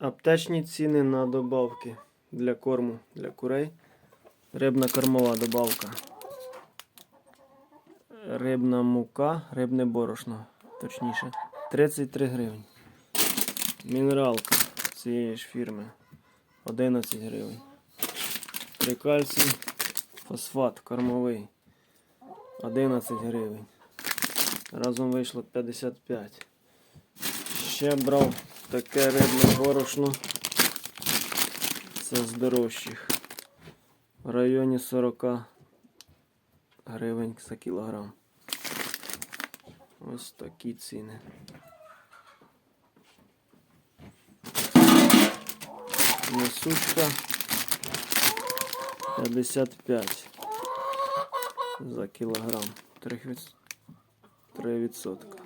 Аптечні ціни на добавки для корму для курей. Рибна кормова добавка. Рибна мука, рибне борошно, точніше. 33 гривень. Мінералка цієї ж фірми 11 гривень. Трикальцій фосфат кормовий 11 гривень. Разом вийшло 55. Ще брав таке рибне борошно. Це з дорожчих. В районі 40 гривень за кілограм. Ось такі ціни. Несучка 55 за кілограм. 3 відсотка.